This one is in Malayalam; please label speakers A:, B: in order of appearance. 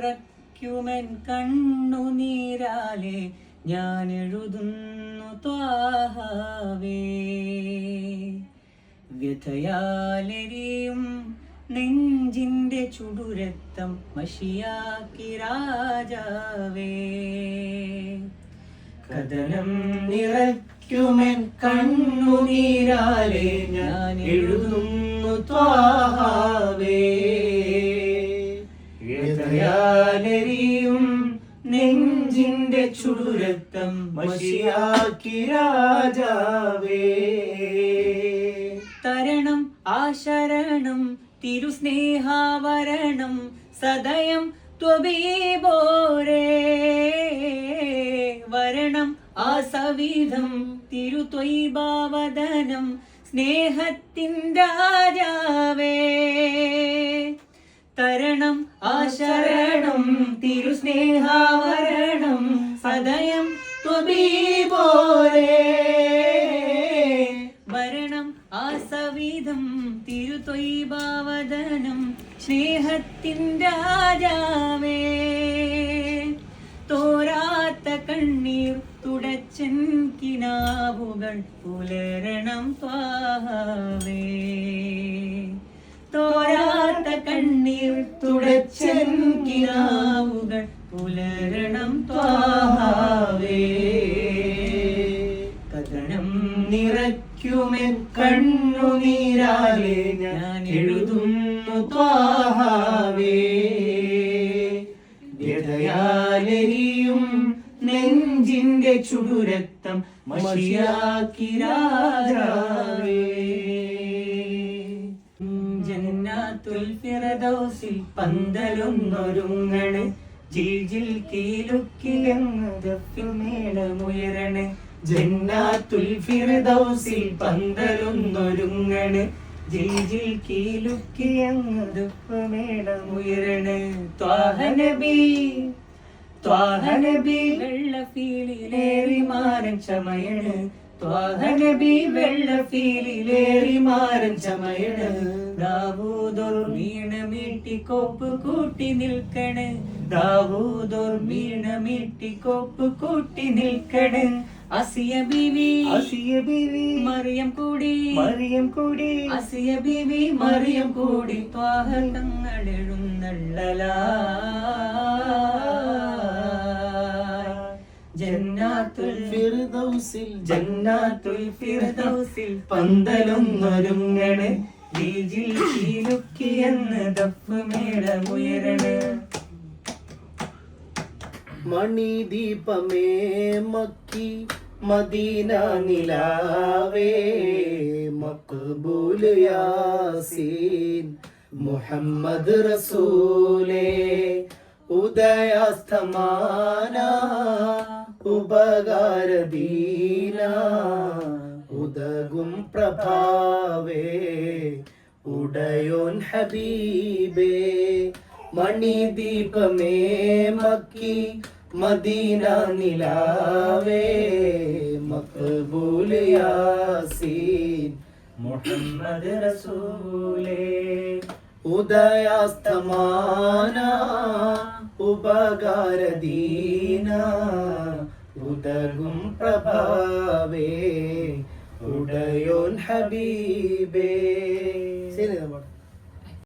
A: നിറയ്ക്കുമെൻ കണ്ണുനീരാലെ ഞാൻ എഴുതുന്നു ത്വാഹാവേ. വ്യഥയാലെരിയും നെഞ്ചിന്റെ ചുടുരക്തം മഷിയാക്കി രാജാവേ. കഥനം നിറയ്ക്കുമെൻ കണ്ണുനീരാലെ ഞാൻ എഴുതുന്നു ത്വാഹാവേ. വ്യഥയാലെരിയും നെഞ്ചിന്റെ ചുടുരത്തം മഷിയാക്കി രാജാവേ. തരണം ആശരണം തിരുസ്നേഹാവരണം സദയം ത്വബീബോരേ വരണം ആസവിധം തിരുത്വൈഭാവദനം സ്നേഹത്തിൻ രാജാവേ. തരണം ആശരണം തിരുസ്നേഹാവരണം സദയം പോലെ. വരണം ആസവിധം തിരുത്വൈഭാവദനം സ്നേഹത്തിൻ രാജാവേ. തോരാത്ത കണ്ണീർ തുടച്ചൻ കിനാവുകൾ പുലരണം ത്വാഹവേ തോരാത്ത കണ്ണീർ തുടച്ചൻ കിനാവുകൾ പുലരണം ത്വാഹവേ. കഥനം നിറയ്ക്കുമെൻ കണ്ണുനീരാലെ ഞാൻ എഴുതുന്നു ത്വാഹാവേ. വ്യഥയാലെരിയും നെഞ്ചിന്റെ ചുടുരക്തം മഷിയാക്കി ഫിറദൗസിൽ പന്തലൊന്നൊരുങ്ങണ് ജിൽ ജിൽ കീലുക്കിലെങ്ങുയരണേ ജന്നാത്തുൽ ഫിറദൗസിൽ പന്തലൊന്നൊരുങ്ങണ്. ജിൽ ജിൽ കീലുക്കിയങ്ങുയരണേ ത്വാഹനബി ത്വാഹനബി വെള്ളഫീലിലേറി മാരൻ ചമയണ് ത്വാഹനബി വെള്ളഫീലിലേറി മാരൻ ചമയണ്. ദാവൂദോർ വീണമീട്ടി കോപ്പ് കൂട്ടി നിൽക്കണ്. ദാവൂദോർ വീണമീട്ടി കോപ്പ് കൂട്ടി നിൽക്കണ്. അസിയ ബീവി
B: അസിയ ബീവി
A: മറിയം കൂടി.
B: മറിയം കൂടി.
A: അസിയ ബീവി മറിയം കൂടി. ത്വാഹ തങ്ങൾ
B: ഫിർദൗസിൽ
A: ജന്നാത്തുൽ ഫിർദൗസിൽ പന്തലൊന്നൊരുങ്ങണ്. ബീജിൽ കീലുക്കിയെന്ന് ദഫ് മേളമുയരണ്
B: മണിദീപമേ മക്കി മദീന നിലാവേ. മക്ബൂൽ യാസീൻ മുഹമ്മദ് റസൂലേ. ഉദയാസ്തമാന. ഉപകാരദീന. ഉദകും പ്രഭാവേ ഉടയോൻ ഹബീബേ. മണിദീപമേ മക്കി മദീന നിലാവേ. മക്ബൂൽ യാസീൻ
A: മുഹമ്മദ് റസൂലേ.
B: ഉദയാസ്തമാന ഉപകാരദീന ഉദകും പ്രഭാവേ ഉടയോൻ ഹബീബേ. ശരി